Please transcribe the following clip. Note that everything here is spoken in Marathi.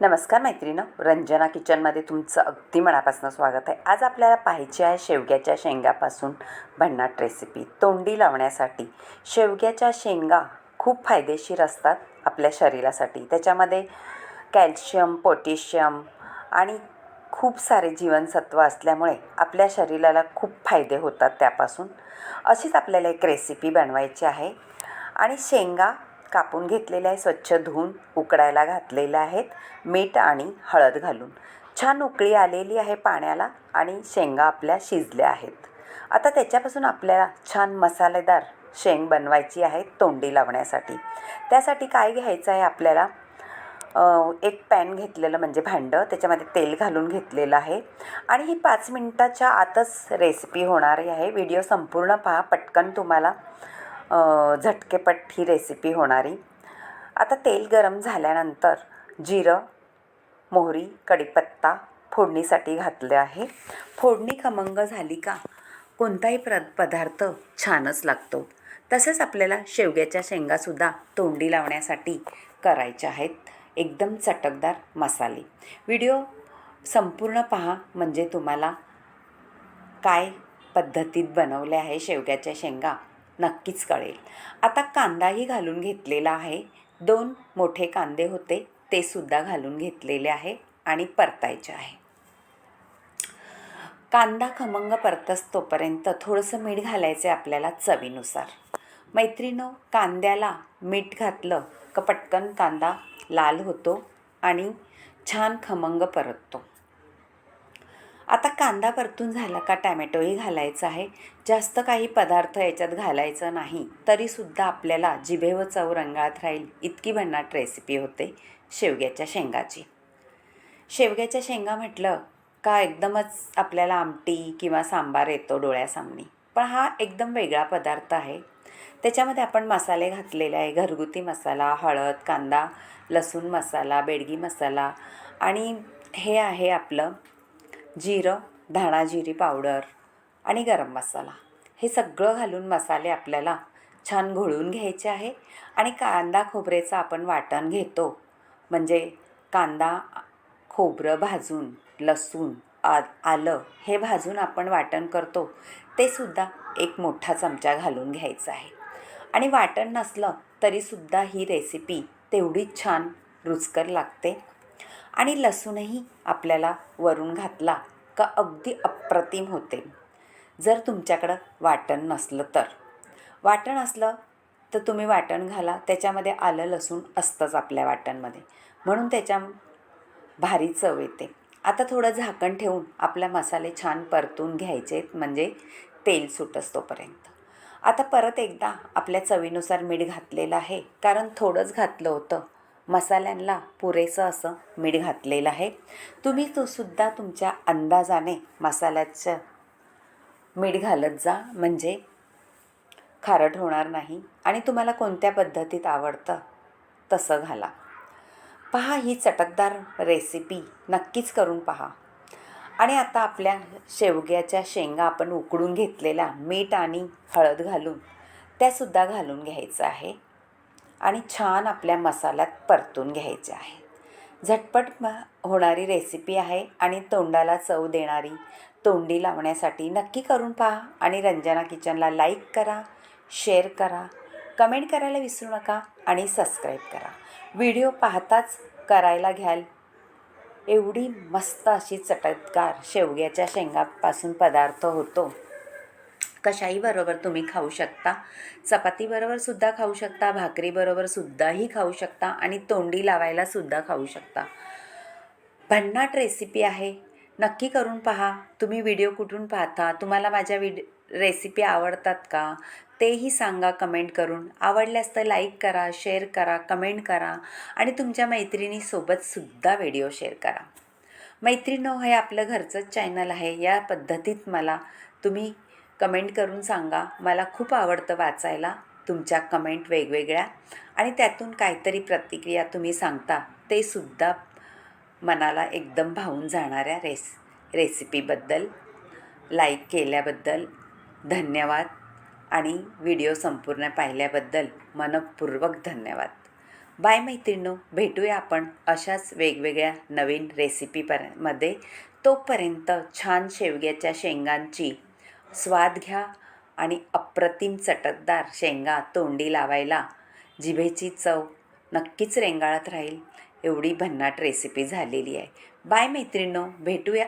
नमस्कार मैत्रिणं रंजना किचनमध्ये तुमचं अगदी मनापासून स्वागत आहे. आज आपल्याला पाहिजे आहे शेवग्याच्या शेंगापासून भन्नाट रेसिपी तोंडी लावण्यासाठी शेवग्याच्या शेंगा खूप फायदेशीर असतात आपल्या शरीरासाठी. त्याच्यामध्ये कॅल्शियम पोटॅशियम आणि खूप सारे जीवनसत्व असल्यामुळे आपल्या शरीराला खूप फायदे होतात त्यापासून. अशीच आपल्याला एक रेसिपी बनवायची आहे. आणि शेंगा कापून घेतलेले आहे स्वच्छ धुवून उकडायला घातलेल्या आहेत मीठ आणि हळद घालून. छान उकळी आलेली आहे पाण्याला आणि शेंगा आपल्या शिजल्या आहेत. आता त्याच्यापासून आपल्याला छान मसालेदार शेंग बनवायची आहे तोंडी लावण्यासाठी. त्यासाठी काय घ्यायचं आहे आपल्याला? एक पॅन घेतलेलं म्हणजे भांडं त्याच्यामध्ये तेल घालून घेतलेलं आहे. आणि ही पाच मिनटाच्या आतच रेसिपी होणारी आहे. व्हिडिओ संपूर्ण पहा पटकन तुम्हाला. झटकेपट ही रेसिपी होणारी. आता तेल गरम झाल्यानंतर जिरं मोहरी कढीपत्ता फोडणीसाठी घातले आहे. फोडणी खमंग झाली का? कोणताही प्र पदार्थ छानच लागतो. तसंच आपल्याला शेवग्याच्या शेंगासुद्धा तोंडी लावण्यासाठी करायच्या आहेत. एकदम चटकदार मसाले. व्हिडिओ संपूर्ण पहा म्हणजे तुम्हाला काय पद्धतीत बनवले आहे शेवग्याच्या शेंगा. नक्कीच कळेल. आता कांदाही घालून घेतलेला आहे. दोन मोठे कांदे होते ते सुद्धा घालून घेतलेले आहे आणि परतायचे आहे. कांदा खमंग परतस तोपर्यंत थोडंसं मीठ घालायचं आहे आपल्याला चवीनुसार. मैत्रिणो कांद्याला मीठ घातलं का पटकन कांदा लाल होतो आणि छान खमंग परततो. आता कांदा परतून झाला का टॅमॅटोही घालायचा आहे. जास्त काही पदार्थ याच्यात घालायचं नाही तरीसुद्धा आपल्याला जिभेवर चव रंगाळत राहील इतकी भन्नाट रेसिपी होते शेवग्याच्या शेंगाची. शेवग्याच्या शेंगा म्हटलं का एकदमच आपल्याला आमटी किंवा सांबार येतो डोळ्यासामनी पण हा एकदम वेगळा पदार्थ आहे. त्याच्यामध्ये आपण मसाले घातलेले आहे घरगुती मसाला हळद कांदा लसूण मसाला बेडगी मसाला आणि हे आहे आपलं जिरं धाणा जिरी पावडर आणि गरम मसाला. हे सगळं घालून मसाले आपल्याला छान घोळून घ्यायचे आहे आणि कांदा खोबरेचं आपण वाटण घेतो. म्हणजे कांदा खोबरं भाजून लसूण आ आलं हे भाजून आपण वाटण करतो. ते सुद्धा एक मोठा चमचा घालून घ्यायचा आहे. आणि वाटण नसलं तरीसुद्धा ही रेसिपी तेवढीच छान रुचकर लागते. आणि लसूणही आपल्याला वरून घातला का अगदी अप्रतिम होते. जर तुमच्याकडं वाटण नसलं तर. वाटण असलं तर तुम्ही वाटण घाला. त्याच्यामध्ये आलं लसूण असतंच आपल्या वाटणमध्ये. म्हणून त्याच्या भारी चव येते. आता थोडं झाकण ठेवून आपले मसाले छान परतून घ्यायचे म्हणजे तेल सुटस तोपर्यंत. आता परत एकदा आपल्या चवीनुसार मीठ घातलेलं आहे. कारण थोडंच घातलं होतं. मसाल्यांना पुरेसं असं मीठ घातलेलं आहे. तुम्ही तो सुद्धा तुमच्या अंदाजाने मसाल्याचं मीठ घालत जा. म्हणजे खारट होणार नाही आणि तुम्हाला कोणत्या पद्धतीत आवडतं तसं घाला. पहा ही चटकदार रेसिपी नक्कीच करून पहा. आणि आता आपल्या शेवग्याच्या शेंगा आपण उकडून घेतलेल्या मीठ आणि हळद घालून त्यासुद्धा घालून घ्यायचं आहे. आणि छान आपल्या मसाल्यात परतून घ्यायचे आहे. झटपट म होणारी रेसिपी आहे आणि तोंडाला चव देणारी तोंडी लावण्यासाठी नक्की करून पहा आणि रंजना किचनला लाईक करा शेअर करा कमेंट करायला विसरू नका आणि सबस्क्राईब करा. व्हिडिओ पाहताच करायला घ्याल. एवढी मस्त अशी चटत्कार शेवग्याच्या शेंगापासून पदार्थ होतो. कशाहीबरोबर तुम्ही खाऊ शकता. चपातीबरोबर सुद्धा खाऊ शकता भाकरीबरोबर सुद्धाही खाऊ शकता आणि तोंडी लावायला सुद्धा खाऊ शकता. भन्नाट रेसिपी आहे. नक्की करून पहा. तुम्ही व्हिडिओ कुठून पाहता? तुम्हाला माझ्या विड रेसिपी आवडतात का? तेही सांगा कमेंट करून. आवडल्यास तर लाईक करा शेअर करा कमेंट करा आणि तुमच्या मैत्रिणीसोबतसुद्धा व्हिडिओ शेअर करा. मैत्रिणो हो हे आपलं घरचंच चॅनल आहे. या पद्धतीत मला तुम्ही कमेंट करून सांगा. मला खूप आवडतं वाचायला तुमच्या कमेंट वेगवेगळ्या आणि त्यातून काहीतरी प्रतिक्रिया तुम्ही सांगता ते सुद्धा मनाला एकदम भावून जाणाऱ्या रेस रेसिपीबद्दल लाईक केल्याबद्दल धन्यवाद आणि व्हिडिओ संपूर्ण पाहिल्याबद्दल मनपूर्वक धन्यवाद. बाय मैत्रिणो भेटूया आपण अशाच वेगवेगळ्या नवीन रेसिपीपरमध्ये. तोपर्यंत छान शेवग्याच्या शेंगांची स्वाद घ्या आणि अप्रतिम चटकदार शेंगा तोंडी लावायला. जिभेची चव नक्कीच रेंगाळत राहील. एवढी भन्नाट रेसिपी झालेली आहे. बाय मैत्रिणो भेटूया.